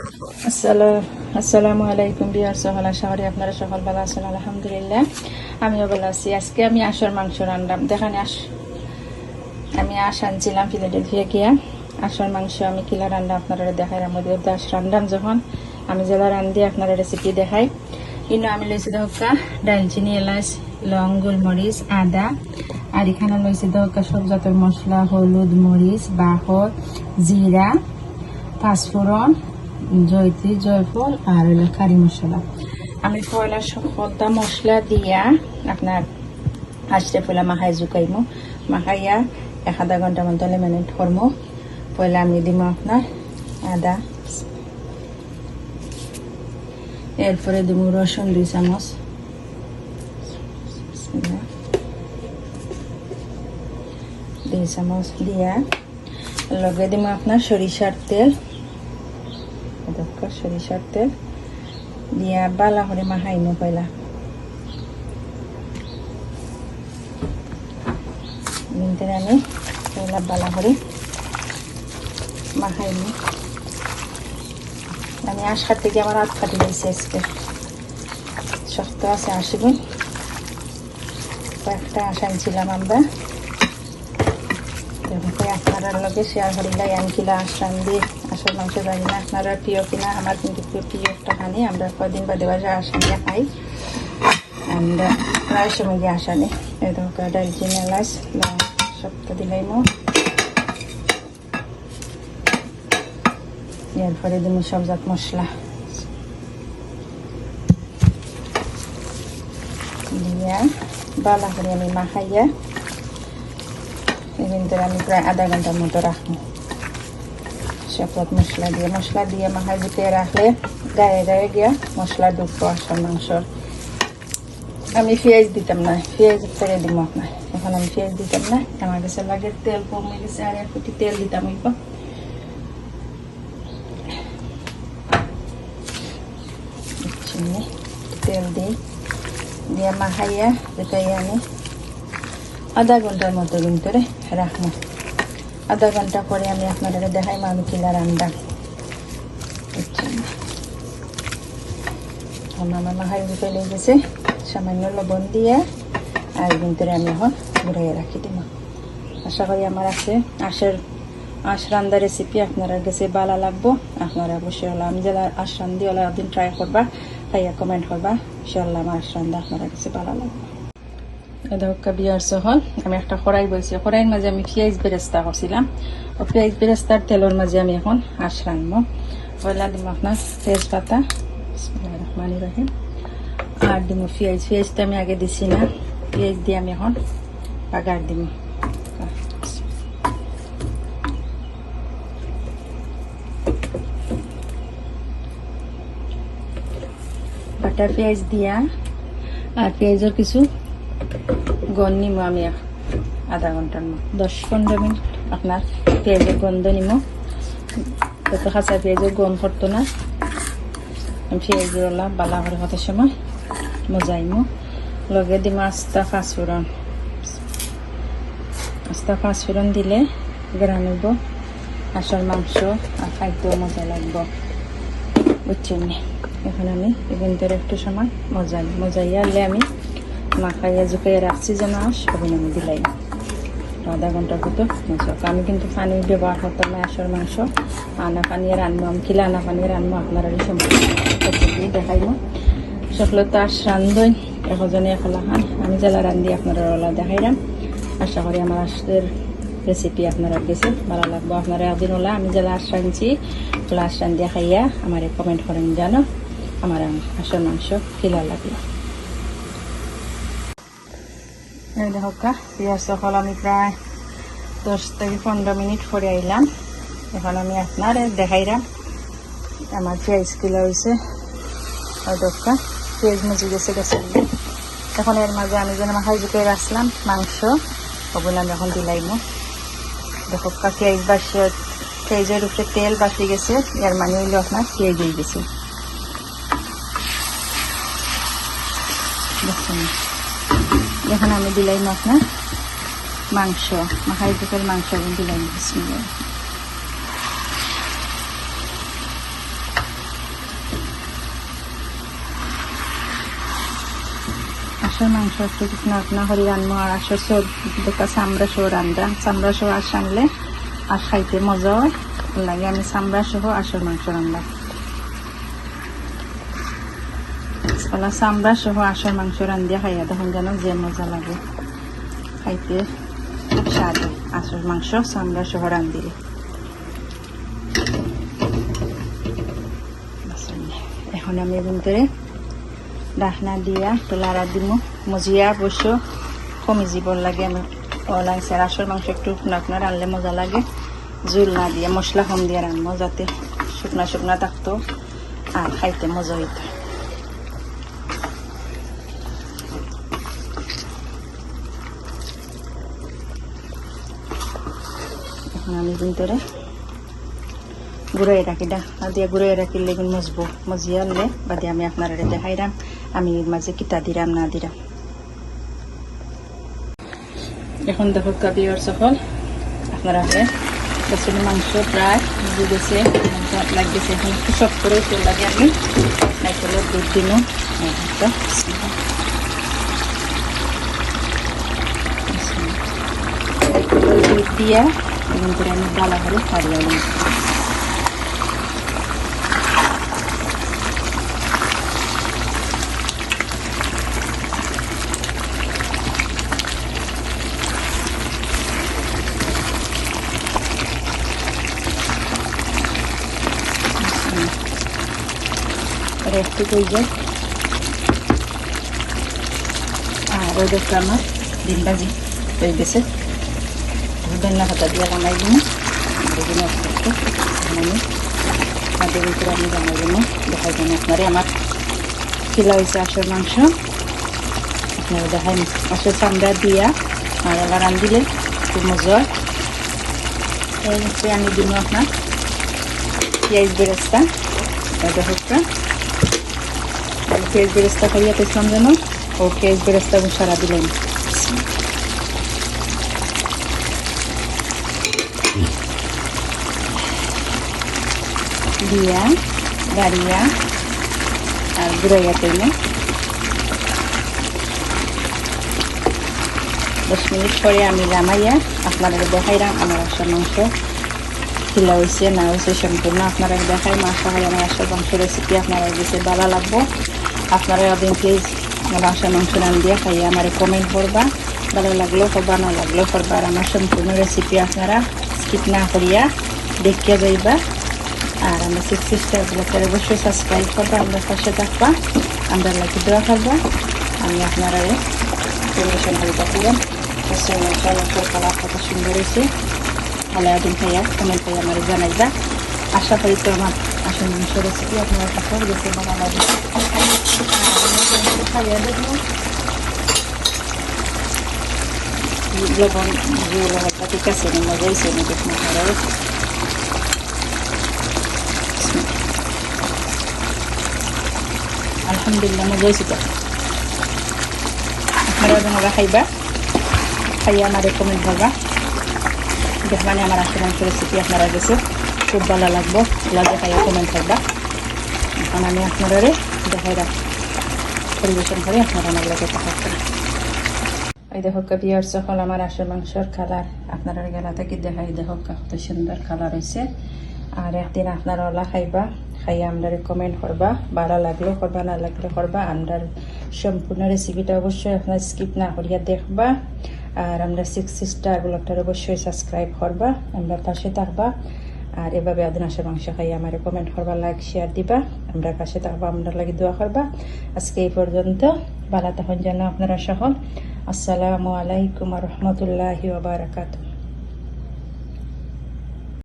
আসসালাম আলাইকুম বিয়ার সহল আশা করি আপনারা সকল ভালো আছেন, আলহামদুলিল্লাহ। আমিও ভালো আছি। আজকে আমি আসার মাংস রান্নাম। দেখানি আস আমি আশ আনছিলাম ফিলাডেলফিয়া গিয়া। আসার মাংস আমি কিলা রান্না আপনারা দেখাই। আমাদের দাস রান্নাম যখন আমি যেলা রান্ধি আপনারা রেসিপি দেখাই। কিন্তু আমি লইছি দহকা ডালচিনি এলাচ, লং, গোলমরিচ, আদা। আর এখানে লইছি দহকা সব জাতের মশলা, হলুদ মরিচ বাহর জিরা, পাঁচফোড়ন জয়ত্রী জয়ফল আর হলো কারি মশলা। আমি পয়লা সকলটা মশলা দিয়া আপনার হাসতে পয়লা মাখাই জুকাইমো। মাখাইয়া এক আধা ঘণ্টা মতো মানে ধরমো পয়লা আমি দিম আপনার আদা। এরপরে দিব রসুন দুই চামচ। দুই চামচ দিয়া। লগে দিব আপনার সরিষার তেল। সরিষার তেল দিয়া বালা করে মাখাইনো পয়লা মিনতে আমি পয়লা বালা করে মাখাইনি আমি আশার থেকে আমার হাত কাটি দিয়েছি আজকে শক্ত আছে আসিবই কয়েকটা আশা আনছিলাম আমরা আপনারা লগে শেয়ার করিলাই আনকিলা আসান দিয়ে আসল মাংস জানি না আপনারা প্রিয় কিনা আমার কিন্তু খুব প্রিয় একটা খানি আমরা কদিন বাদে বাজে আসান দিয়ে খাই আমরা প্রায় সময় দিয়ে আসানে এই দেখো ডালচিনি এলাচ লং সবটা দিলাই মো এরপরে দিন সব জাত মশলা দিয়া বালা করে আমি মাখাইয়া কিন্তু আমি প্রায় আধা ঘণ্টার মতো রাখব সবত মশলা দিয়ে মশলা দিয়ে মাখাই দিতে রাখলে গায়ে গায়ে গিয়া মশলা ঢুকবো আসল মাংসর আমি পেঁয়াজ দিতাম না পেঁয়াজ পরে দিব আপনার এখন আমি পেঁয়াজ দিতাম না আমার কাছে লাগে তেল কমে গেছে আর এক কোটি তেল দিতাম হইব তেল দিই দিয়ে মাখাইয়া যেটাই আমি আধা ঘণ্টার মতো কিন্তু রাখব আধা ঘণ্টা পরে আমি আপনাদের দেখাই আমি কিলা রান্না আমার মাখাই ফেলে গেছে সামান্য লবণ দিয়ে, আর কিন্তু আমি এখন ঘুরাইয়া রাখি দিব। আশা করি আমার আছে আশের আশ রান্দা রেসিপি আপনারা কাছে ভালো লাগবো। আপনারা অবশ্যই হলো আমি যারা আশ রান্ধি হলো একদিন ট্রাই করবা খাইয়া কমেন্ট করবা। ইনশাল্লাহ আমার আশ রান্দা আপনারা কাছে ভালো লাগবে। এদকা বিয়ার সহল আমি একটা খড়াই বলছি খড়াইয়ের মাঝে আমি পেঁয়াজ বেরেস্তা করছিলাম ও পেঁয়াজ বেরেস্তার তেলের মাঝে আমি এখন আশ রানবো পয়লা দিব আপনার তেজপাতা। রহমানি রাখিম আর দিব পেঁয়াজ পেঁয়াজটা আমি আগে দিছি না। পেঁয়াজ দিয়ে আমি এখন বাগার দিব বাটা পেঁয়াজ দিয়া। আর পেঁয়াজের কিছু গন নিম আমি আধা ঘণ্টার মতো দশ পনেরো মিনিট আপনার পেঁয়াজের গন্ধ নিম। তত খাঁচা পেঁয়াজের গন করতো না, আমি পেঁয়াজের ওলা বালা করে কত সময় মজাইমো লগে দিম আস্তা পাঁচফোড়ন। আস্তা পাঁচফোড়ন দিলে গ্রান হইব। আসল মাংস আর খাদ্য মজা লাগব। বুঝছেন এখন আমি ইভেন্টের একটু সময় মজাই মজাইয়া আনলে আমি মাখাইয়া জুকাইয়া রাখছি যেন আস তখন আমি দিলাই। আধা ঘণ্টার মতো মজা আমি কিন্তু পানি ব্যবহার করতাম না আসল মাংস। আনা পানি রানবো আমি কিলা আনা পানি রানবো আপনারা এই সম্পর্কে দেখাইবো। সকলে তো আস রান্ধই, একজনে একলা খান। আমি জেলা রান্ধি, আপনারা ওলা দেখাইলাম আশা করি আমার আশের রেসিপি আপনারা কাছে ভালো লাগবো। আপনারা একদিন ওলা, আমি জেলা আশ রাঁধছি, ওলা আশ রান্ধি খাইয়া আমার কমেন্ট করেন জানো। আমার আসল মাংস কিলা লাগল এই দেখো কা পেঁয়াজ সকল আমি প্রায় দশ থেকে পনেরো মিনিট পরে আইলাম এখন আমি আপনার দেখাইলাম আমার পেঁয়াজ কিলো হয়েছে ওই দোকা পেঁয়াজ মুজি গেছে গেছে এখন এর মাঝে আমি যেন মাখাই জুকে রাখলাম মাংস ওগুলো আমি এখন দিলাইম দেখো কা পেঁয়াজ বাসি পেঁয়াজের উপরে তেল বাসি গেছে এর মানে হইল আপনার পেঁয়াজ হয়ে গেছে দেখুন এখন আমি দিলাম আপনার মাংস, মাখাই বুকের মাংস আমি দিলাম বিসমিল্লা আসর মাংস একটু না হরি রান্না আর আসর সব দেখা চামড়া সহ রান্ধা। চামড়া সহ আস আনলে আর খাইতে মজা হয়। লাগে আমি চামড়া সহ আসর মাংস রান্ধা ওলা চামড়া সহ আসার মাংস রান্ধিয়া খাইয়া দেখুন যেন যে মজা লাগে। খাইতে খুব স্বাদ। আসার মাংস, চামড়া সহ রান্ধিলে এখন আমি ভিতরে ডাকনা দিয়া তোলারা দিমু, মজিয়া বসে কমি জীবন লাগে আমি ওলাইছে রাসর মাংস একটু শুকনা রানলে মজা লাগে। জুল না দিয়ে মশলা কম দিয়ে রানবো যাতে শুকনা শুকনা থাকতো। আর খাইতে মজা হইতো। এখন আমি ভিতরে গুঁড়াই রাখি, দা। দিয়ে গুঁড়াই রাখিলে কিন্তু মজবো, মজিয়া আনলে বাদে আমি আপনারা দেখাইরাম আমি এর মাঝে কিতা দিরাম, না দিরাম। এখন দেখো কাবিয়ার সফল আপনারা বছর মাংস প্রায় বুঝে গেছে, মাংস লাগতেছে এখন একটু সব করে তেল লাগে আমি নাইকেলের দুধ দিনও দুধ দিয়া এবং করে আমি ডালা করে ছাড়িয়ে নিই আর ওই আমার ডিম ভাজি হয়ে গেছে। ধন্যা পাতা দিয়ে বানাই দিন বিভিন্ন আমি তাদের ভিতরে আমি বানাই দিন দেখাই দিন আপনারে আমার কিলা হয়েছে আসর মাংস আপনারা দেখাই আসর চামড়া দিয়া আর এবার রান্ধিলে খুব মজা এই হচ্ছে আমি দিন আপনার পেঁয়াজ বেরেস্তা দেখো পেঁয়াজ বেরেস্তা করিয়া পেয়েছিলাম যেন ও পেঁয়াজ বেরেস্তা সারা দিলেন দাঁড়িয়া আর গুড়াইয়া তেলে দশ মিনিট পরে আমি রামাইয়া আপনারা দেখাইলাম আমার আসার মাংস খিলা হয়েছে না হয়েছে সম্পূর্ণ আপনারা দেখাই মাংস হয় আমার আসার মাংস রেসিপি আপনারা দিতে ভালো লাগবো আপনারা একদিন প্লিজ আমার আসার মাংস রান দিয়ে খাইয়ে আমার কমেন্ট করবা ভালো লাগলেও করবা না লাগলেও করবা আর আমার সম্পূর্ণ রেসিপি আপনারা স্কিপ না করিয়া দেখিয়া যাইবা আমরা সিক্স সিস্টার ব্লগের অবশ্যই সাবস্ক্রাইব করবা আমরা পাশে থাকবা আমরা লাইক দেওয়া করবা। আমি আপনারা পরিবেশন করে পাঠিলাম কালার কত সুন্দর হয়েছে। ভালো একদিন খাইয়া কমেন্ট করে আমার জানাইবা। আশা করি তো আমার আসল মাংস রেসিপি আপনার কাছে গেছে লাগবে। খাইয়া লবণ ঠিক আছে মজা হয়েছে না দেখুন আপনারা আলহামদুলিল্লাহ, মজা হয়েছে তো। আপনারা যেন খাইবা। খাইয়া আমার রেকমেন্ড করবা। দেখবানে আমার আসল মাংস রেসিপি আপনারা গেছে, খুব ভালো লাগবো। লাগে খাইয়া কমেন্ট করবা। এখন আমি আপনারা দেখাই রাখ। পরিবেশন করে আপনারা আমার লাগে কথা এই দেখো বিয়ার সকল আমার আসল মাংসর কালার আপনারা গেলা থেকে দেখাই? দেখো কত সুন্দর কালার হয়েছে আর একদিন আপনারা ওলা খাইবা। খাইয়া আমরা কমেন্ট করবা। ভালো লাগলেও করবা, না লাগলে করবা। আমরা সম্পূর্ণ রেসিপিটা অবশ্যই আপনার স্কিপ না করিয়া দেখবা। আর আমরা সিক্স সিস্টার ব্লগটার অবশ্যই সাবস্ক্রাইব করবা। আমরা পাশে থাকবা। আর এভাবে আদিন আসে মাংস খাইয়া আমার কমেন্ট করবা লাইক শেয়ার দিবা। আমরা পাশে থাকবা আমরা লাগে দোয়া করবা। আজকে এই পর্যন্ত। ভালো তখন যেন আপনারা সকল। আসসালামু আলাইকুম রহমতুল্লাহি ওবরাকাতুহ